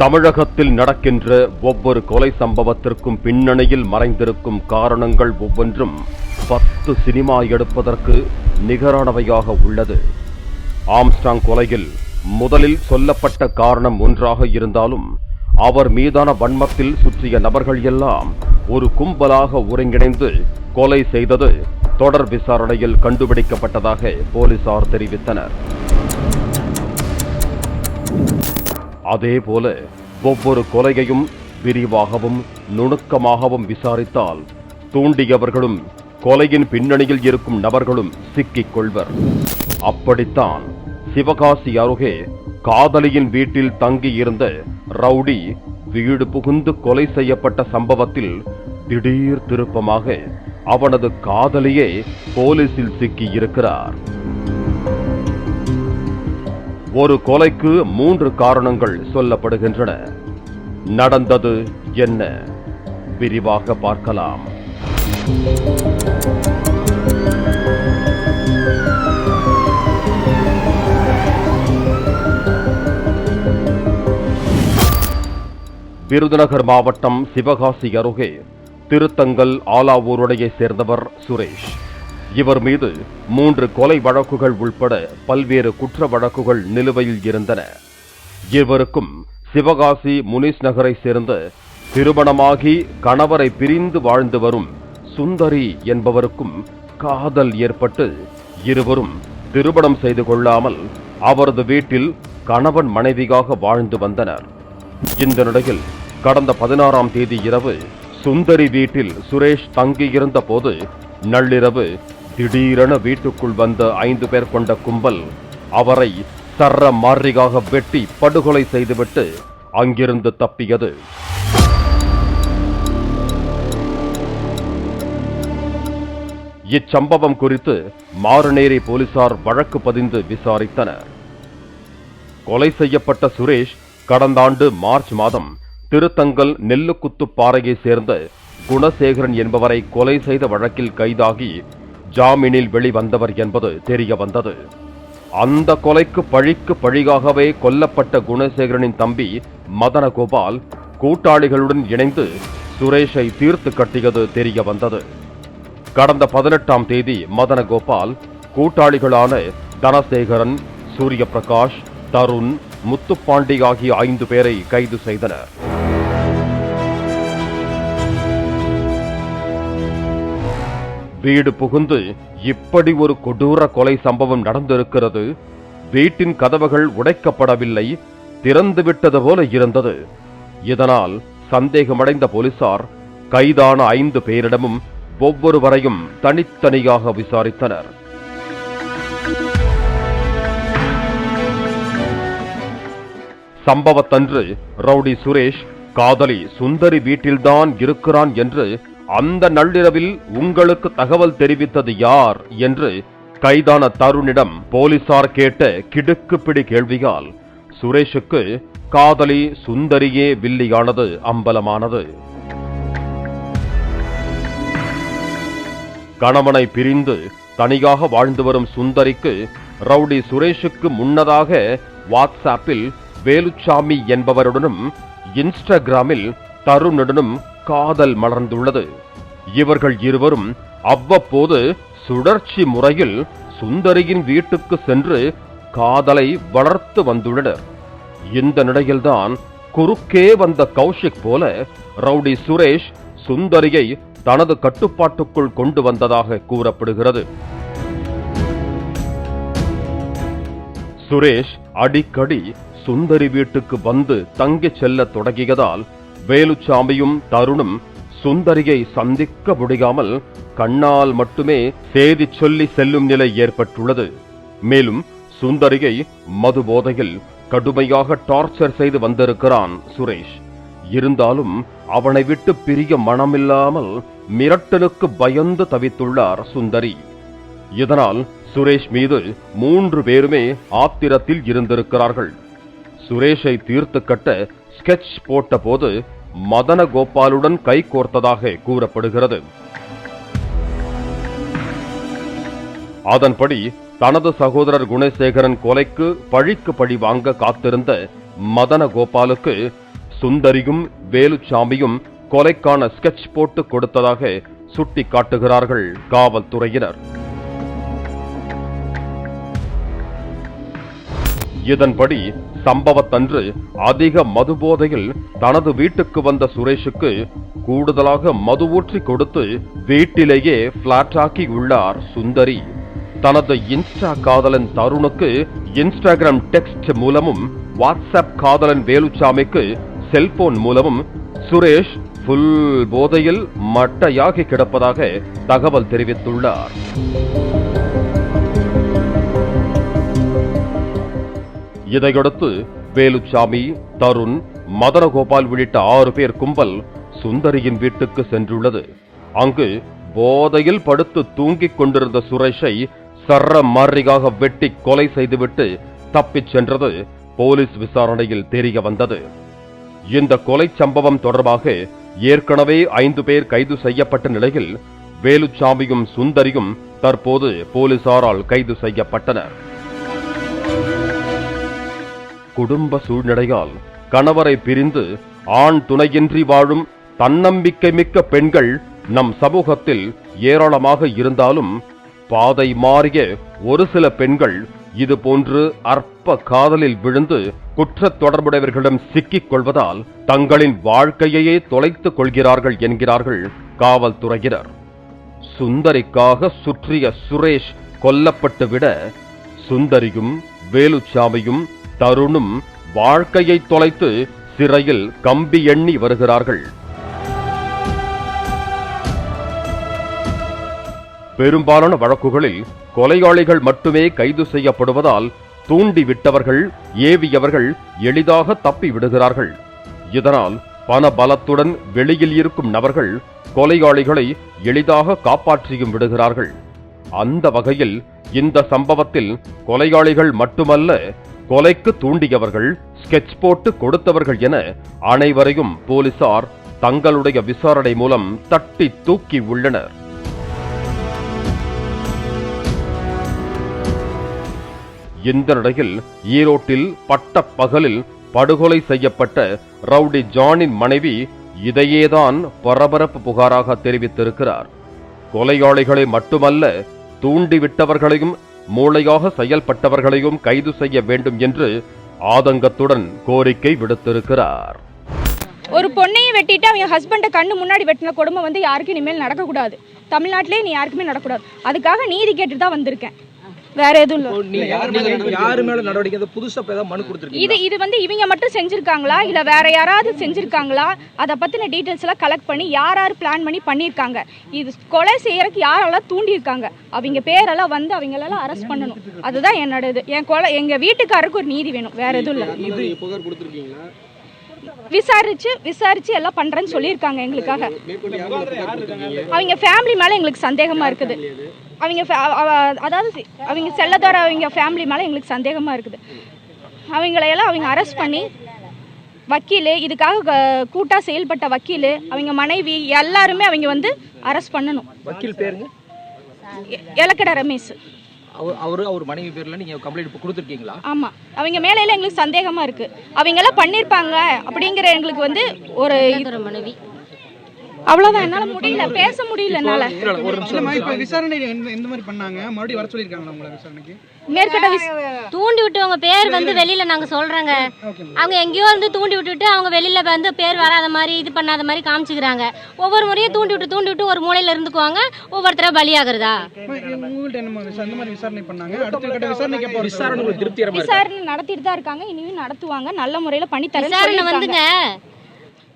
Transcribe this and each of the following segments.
தமிழகத்தில் நடக்கின்ற ஒவ்வொரு கொலை சம்பவத்திற்கும் பின்னணியில் மறைந்திருக்கும் காரணங்கள் ஒவ்வொன்றும் பத்து சினிமா எடுப்பதற்கு நிகரானவையாக உள்ளது. ஆம்ஸ்டாங் கொலையில் முதலில் சொல்லப்பட்ட காரணம் ஒன்றாக இருந்தாலும் அவர் மீதான வன்மத்தில் சுற்றிய நபர்கள் எல்லாம் ஒரு கும்பலாக ஒருங்கிணைந்து கொலை செய்தது தொடர் விசாரணையில் கண்டுபிடிக்கப்பட்டதாக போலீசார் தெரிவித்தனர். அதே போல ஒவ்வொரு கொலையையும் விரிவாகவும் நுணுக்கமாகவும் விசாரித்தால் தூண்டியவர்களும் கொலையின் பின்னணியில் இருக்கும் நபர்களும் சிக்கிக் கொள்வர். அப்படித்தான் சிவகாசி அருகே காதலியின் வீட்டில் தங்கியிருந்த ரவுடி வீடு புகுந்து கொலை செய்யப்பட்ட சம்பவத்தில் திடீர் திருப்பமாக அவனது காதலியே போலீசில் சிக்கியிருக்கிறார். ஒரு கொலைக்கு மூன்று காரணங்கள் சொல்லப்படுகின்றன. நடந்தது என்ன? விரிவாக பார்க்கலாம். விருதுநகர் மாவட்டம் சிவகாசி அருகே திருத்தங்கல் ஆலாவூருடைய சேர்ந்தவர் சுரேஷ். இவர் மீது மூன்று கொலை வழக்குகள் உள்பட பல்வேறு குற்ற வழக்குகள் நிலுவையில் இருந்தன. இவருக்கும் சிவகாசி முனிஸ் நகரை சேர்ந்த திருமணமாகி கணவரை பிரிந்து வாழ்ந்து வரும் சுந்தரி என்பவருக்கும் காதல் ஏற்பட்டு இருவரும் திருமணம் செய்து கொள்ளாமல் அவரது வீட்டில் கணவன் மனைவியாக வாழ்ந்து வந்தனர். இந்த நிலையில் கடந்த பதினாறாம் தேதி இரவு சுந்தரி வீட்டில் சுரேஷ் தங்கியிருந்த போது நள்ளிரவு திடீரென வீட்டுக்குள் வந்த ஐந்து பேர் கொண்ட கும்பல் அவரை தர்ற மாறிகாக வெட்டி படுகொலை செய்துவிட்டு அங்கிருந்து தப்பியது. இச்சம்பவம் குறித்து மாறுநேரி போலீசார் வழக்கு பதிந்து விசாரித்தனர். கொலை செய்யப்பட்ட சுரேஷ் கடந்த ஆண்டு மார்ச் மாதம் திருத்தங்கல் நெல்லுக்குத்துப்பாறையை சேர்ந்த குணசேகரன் என்பவரை கொலை செய்த வழக்கில் கைதாகி ஜாமீனில் வெளிவந்தவர் என்பது தெரிய வந்தது. அந்த கொலைக்கு பழிக்கு பழிகாகவே கொல்லப்பட்ட குணசேகரனின் தம்பி மதனகோபால் கூட்டாளிகளுடன் இணைந்து சுரேஷை தீர்த்து கட்டியது தெரிய வந்தது. கடந்த பதினெட்டாம் தேதி மதனகோபால் கூட்டாளிகளான தனசேகரன் சூரிய பிரகாஷ் தருண் முத்துப்பாண்டி ஆகிய ஐந்து பேரை கைது செய்தனர். வீடு புகுந்து இப்படி ஒரு கொடூர கொலை சம்பவம் நடந்திருக்கிறது. வீட்டின் கதவுகள் உடைக்கப்படவில்லை திறந்து விட்டது போல இருந்தது. இதனால் சந்தேகமடைந்த போலீசார் கைதான ஐந்து பேரிடமும் ஒவ்வொருவரையும் தனித்தனியாக விசாரித்தனர். சம்பவத்தன்று ரவுடி சுரேஷ் காதலி சுந்தரி வீட்டில்தான் இருக்கிறான் என்று அந்த நள்ளிரவில் உங்களுக்கு தகவல் தெரிவித்தது யார் என்று கைதான தருணிடம் போலீசார் கேட்ட கிடுக்குப்பிடி கேள்வியால் சுரேஷுக்கு காதலி சுந்தரியே வில்லியானது அம்பலமானது. கணவனை பிரிந்து தனியாக வாழ்ந்து வரும் சுந்தரிக்கு ரவுடி சுரேஷுக்கு முன்னதாக வாட்ஸ்ஆப்பில் வேலுச்சாமி என்பவருடனும் இன்ஸ்டாகிராமில் தருணுடனும் காதல் மலர்ந்துள்ளது. இவர்கள் இருவரும் அவ்வப்போது சுழற்சி முறையில் சுந்தரியின் வீட்டுக்கு சென்று காதலை வளர்த்து வந்துள்ளனர். இந்த நிலையில்தான் குறுக்கே வந்த கௌஷிக் போல ரவுடி சுரேஷ் சுந்தரியை தனது கட்டுப்பாட்டுக்குள் கொண்டு வந்ததாக கூறப்படுகிறது. சுரேஷ் அடிக்கடி சுந்தரி வீட்டுக்கு வந்து தங்கிச் செல்ல தொடங்கியதால் வேலுச்சாமியும் தருணும் சுந்தரியை சந்திக்க முடியாமல் கண்ணால் மட்டுமே செய்தி சொல்லி செல்லும் நிலை ஏற்பட்டுள்ளது. மேலும் சுந்தரியை மது போதையில் கடுமையாக டார்ச்சர் செய்து வந்திருக்கிறான் சுரேஷ். இருந்தாலும் அவனை விட்டு பிரிய மனமில்லாமல் மிரட்டலுக்கு பயந்து தவித்துள்ளார் சுந்தரி. இதனால் சுரேஷ் மீது மூன்று பேருமே ஆத்திரத்தில் இருந்திருக்கிறார்கள். சுரேஷை தீர்த்து கட்ட ஸ்கெட்ச் போட்டபோது மதன கோபாலுடன் கை கோர்த்ததாக கூறப்படுகிறது. அதன்படி தனது சகோதரர் குணசேகரன் கொலைக்கு பழிக்கு பழி வாங்க காத்திருந்த மதன கோபாலுக்கு சுந்தரியும் வேலுச்சாமியும் கொலைக்கான ஸ்கெட்ச் போட்டு கொடுத்ததாக சுட்டி காட்டுகிறார்கள் காவல்துறையினர். இதன்படி சம்பவத்தன்று அதிக மதுபோதையில் தனது வீட்டுக்கு வந்த சுரேஷுக்கு கூடுதலாக மது ஊற்றி கொடுத்து வீட்டிலேயே பிளாட்டாக்கி உள்ளார் சுந்தரி. தனது இன்ஸ்டா காதலன் தருணுக்கு இன்ஸ்டாகிராம் டெக்ஸ்ட் மூலமும் வாட்ஸ்அப் காதலன் வேலுச்சாமிக்கு செல்போன் மூலமும் சுரேஷ் ஃபுல் போதையில் மட்டையாகி கிடப்பதாக தகவல் தெரிவித்துள்ளார். இதையடுத்து வேலுச்சாமி தருண் மதனகோபால் உள்ளிட்ட ஆறு பேர் கும்பல் சுந்தரியின் வீட்டுக்கு சென்றுள்ளது. அங்கு போதையில் படுத்து தூங்கிக் கொண்டிருந்த சுரேஷை சர்ர மாறியாக வெட்டி கொலை செய்துவிட்டு தப்பிச் சென்றது போலீஸ் விசாரணையில் தெரிய வந்தது. இந்த கொலை சம்பவம் தொடர்பாக ஏற்கனவே ஐந்து பேர் கைது செய்யப்பட்ட நிலையில் வேலுச்சாமியும் சுந்தரியும் தற்போது போலீசாரால் கைது செய்யப்பட்டனர். குடும்ப சூழ்நிலையால் கணவரை பிரிந்து ஆண் துணையின்றி வாழும் தன்னம்பிக்கை மிக்க பெண்கள் நம் சமூகத்தில் ஏராளமாக இருந்தாலும் பாதை மாறிய ஒரு சில பெண்கள் இது போன்று அற்ப காதலில் விழுந்து குற்றத் தொடர்புடையவர்களிடம் சிக்கிக் கொள்வதால் தங்களின் வாழ்க்கையையே தொலைத்துக் கொள்கிறார்கள் என்கிறார்கள் காவல்துறையினர். சுந்தரிக்காக சுற்றிய சுரேஷ் கொல்லப்பட்டுவிட சுந்தரியும் வேலுச்சாமியும் தருணும் வாழ்க்கையை தொலைத்து சிறையில் கம்பி எண்ணி வருகிறார்கள். பெரும்பாலான வழக்குகளில் கொலையாளிகள் மட்டுமே கைது செய்யப்படுவதால் தூண்டி விட்டவர்கள் ஏவியவர்கள் எளிதாக தப்பி விடுகிறார்கள். இதனால் பண பலத்துடன் வெளியில் இருக்கும் நபர்கள் கொலையாளிகளை எளிதாக காப்பாற்றியும் விடுகிறார்கள். அந்த வகையில் இந்த சம்பவத்தில் கொலையாளிகள் மட்டுமல்ல கொலைக்கு தூண்டியவர்கள் ஸ்கெட்ச் போட்டு கொடுத்தவர்கள் என அனைவரையும் போலீசார் தங்களுடைய விசாரணை மூலம் தட்டி தூக்கி உள்ளனர். இந்த நிலையில் ஈரோட்டில் பட்ட பகலில் படுகொலை செய்யப்பட்ட ரவுடி ஜானின் மனைவி இதையேதான் பரபரப்பு புகாராக தெரிவித்திருக்கிறார். கொலையாளிகளை மட்டுமல்ல தூண்டிவிட்டவர்களையும் மூளையாக செயல்பட்டவர்களையும் கைது செய்ய வேண்டும் என்று ஆதங்கத்துடன் கோரிக்கை விடுத்திருக்கிறார். ஒரு பொண்ணையும் வெட்டிட்டு அவங்க ஹஸ்பண்டை கண்ணு முன்னாடி வெட்டின கொடுமை வந்து யாருக்கும் இனிமேல் நடக்கக்கூடாது. தமிழ்நாட்டிலே நீ யாருக்குமே நடக்கக்கூடாது. அதுக்காக நீதி கேட்டு தான் வந்திருக்கேன். வேற எதுவும் இல்லை. யார் மேல நடவடிக்கை புதுசா ஏதாவது மனு இது கொடுத்துருக்கீங்க இது வந்து இவங்க மட்டும் செஞ்சிருக்காங்களா? இல்ல வேற யாராவது செஞ்சிருக்காங்களா? அதை பத்தின டீட்டெயில்ஸ் எல்லாம் கலெக்ட் பண்ணி யார் யார் பிளான் பண்ணி பண்ணியிருக்காங்க. இது கொலை செய்யறதுக்கு யாரெல்லாம் தூண்டியிருக்காங்க? அவங்க பேரெல்லாம் வந்து அவங்களெல்லாம் அரெஸ்ட் பண்ணணும். அதுதான் என்னோட இது என் கொலை எங்க வீட்டுக்காரருக்கு ஒரு நீதி வேணும். வேற எதுவும் இல்லை. இது புகார் கொடுத்துருக்கீங்களா? விசாரிச்சு விசாரிச்சு எல்லாம் பண்றேன்னு சொல்லியிருக்காங்க எங்களுக்காக. அவங்க ஃபேமிலி மேலே எங்களுக்கு சந்தேகமா இருக்குது. அவங்க அதாவது அவங்க செல்லதோட அவங்க ஃபேமிலி மேலே எங்களுக்கு சந்தேகமா இருக்குது. அவங்களையெல்லாம் அவங்க அரெஸ்ட் பண்ணி வக்கீல் இதுக்காக க- கூட்டா செயல்பட்ட வக்கீல் அவங்க மனைவி எல்லாருமே அவங்க வந்து அரெஸ்ட் பண்ணணும். வக்கீல் பேருங்க? எலக்கட ரமேஷ். அவர் அவரு அவர் மனைவி பேர்ல நீங்க கம்ப்ளைண்ட் கொடுத்துருக்கீங்களா? ஆமாம் அவங்க மேலையில எங்களுக்கு சந்தேகமா இருக்கு. அவங்க எல்லாம் பண்ணியிருப்பாங்க அப்படிங்கிற எங்களுக்கு வந்து ஒரு மனைவி. அவ்வளவுதான். என்னால முடியல. பேச முடியல என்னால. விசாரணை எந்த மாதிரி பண்ணாங்க? மறுபடியும் வர சொல்லியிருக்காங்களா உங்களை விசாரணைக்கு? மேற்கட்ட தூண்டி விட்டவங்க பேர் வந்து வெளியில நாங்க சொல்றோங்க. அவங்க எங்கேயோ வந்து தூண்டி விட்டுட்டு அவங்க வெளியில வந்து பேர் வராத மாதிரி இது பண்ணாத மாதிரி காமிச்சுக்கிறாங்க. ஒவ்வொரு முறையும் தூண்டி விட்டு தூண்டி விட்டு ஒரு மூலையில இருந்துக்குவாங்க. ஒவ்வொருத்தரா பலியாகிறதா? விசாரணை பண்ணாங்க? அடுத்த கட்ட விசாரணைக்கு எப்போ வர விசாரணை உங்களுக்கு திருப்திகரமா இருக்கா? விசாரணை நடத்திட்டு தான் இருக்காங்க. இனியும் நடத்துவாங்க. நல்ல முறையில பண்ணி விசாரணை. வந்துங்க.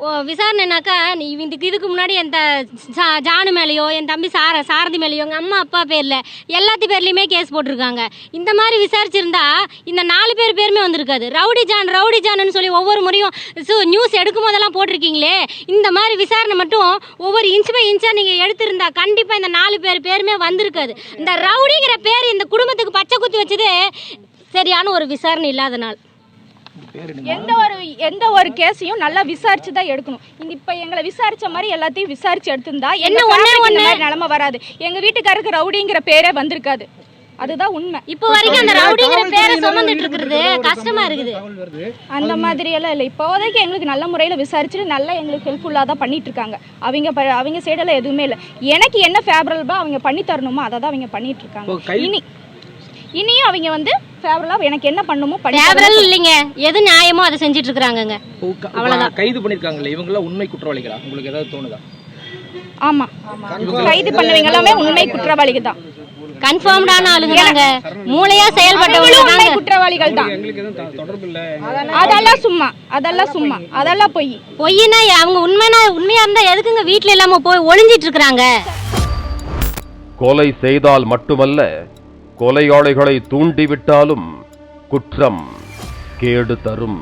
விசாரணைனாக்கா நீ இதுக்கு இதுக்கு முன்னாடி என் த- சா- ஜானு மேலேயோ என் தம்பி சார சாரதி மேலேயோ எங்கள் அம்மா அப்பா பேரில் எல்லாத்து பேர்லையுமே கேஸ் போட்டிருக்காங்க. இந்த மாதிரி விசாரிச்சிருந்தா இந்த நாலு பேர் பேருமே வந்திருக்காது. ரவுடி ஜான் ரவுடி ஜானுன்னு சொல்லி ஒவ்வொரு முறையும் நியூஸ் எடுக்கும் போதெல்லாம் போட்டிருக்கீங்களே இந்த மாதிரி விசாரணை மட்டும் ஒவ்வொரு இன்ச் பை இன்ச்சாக நீங்கள் எடுத்திருந்தா கண்டிப்பாக இந்த நாலு பேர் பேருமே வந்திருக்காது. இந்த ரவுடிங்கிற பேர் இந்த குடும்பத்துக்கு பச்சை குத்தி வச்சது சரியான ஒரு விசாரணை இல்லாத நாள். எந்த ஒரு எந்த ஒரு கேஸையும் நல்லா விசாரிச்சு தான் எடுக்கணும். இந்த இப்ப எங்களை விசாரிச்ச மாதிரி எல்லாத்தையும் விசாரிச்சு எடுத்திருந்தா என்ன ஒண்ணே ஒண்ணு? மாதிரி நிலைமை வராது. எங்க வீட்டுக்காருக்கு ரவுடிங்கிற பேரே வந்திருக்காது. அதுதான் உண்மை. இப்போ வரைக்கும் அந்த ரவுடிங்கிற பேரை சுமந்துட்டு இருக்கிறது கஷ்டமா இருக்குது. அந்த மாதிரி எல்லாம் இல்லை. இப்போதைக்கு எங்களுக்கு நல்ல முறையில் விசாரிச்சுட்டு நல்லா எங்களுக்கு ஹெல்ப்ஃபுல்லாக தான் பண்ணிட்டு இருக்காங்க அவங்க அவங்க சைடெல்லாம் எதுவுமே இல்லை. எனக்கு என்ன ஃபேவரபிளாக அவங்க பண்ணி தரணுமோ அதை தான் அவங்க பண்ணிட்டு இருக்காங்க இனி இனியும் அவங்க வந்து ஃபேவரலாக எனக்கு என்ன பண்ணுமோ பண்ணி ஃபேவரல். இல்லைங்க. எது நியாயமோ அதை செஞ்சுட்டு இருக்கிறாங்கங்க அவ்வளவுதான். கைது பண்ணிருக்காங்கல்ல இவங்கெல்லாம் உண்மை குற்றவாளிகளா? உங்களுக்கு ஏதாவது தோணுதா? ஆமா. கைது பண்ணவங்க எல்லாமே உண்மை குற்றவாளிகள் தான். கன்ஃபார்ம்டான ஆளுங்க மூளையா செயல்பட்டவங்க உண்மை குற்றவாளிகள் தான். அதெல்லாம் சும்மா. அதெல்லாம் சும்மா. அதெல்லாம் பொய். பொய்னா அவங்க உண்மைனா உண்மையா இருந்தா எதுக்குங்க வீட்ல இல்லாம போய் ஒளிஞ்சிட்டு இருக்கிறாங்க கொலை செய்தால் மட்டுமல்ல கொலையாளிகளை தூண்டிவிட்டாலும் குற்றம் கேடு தரும்.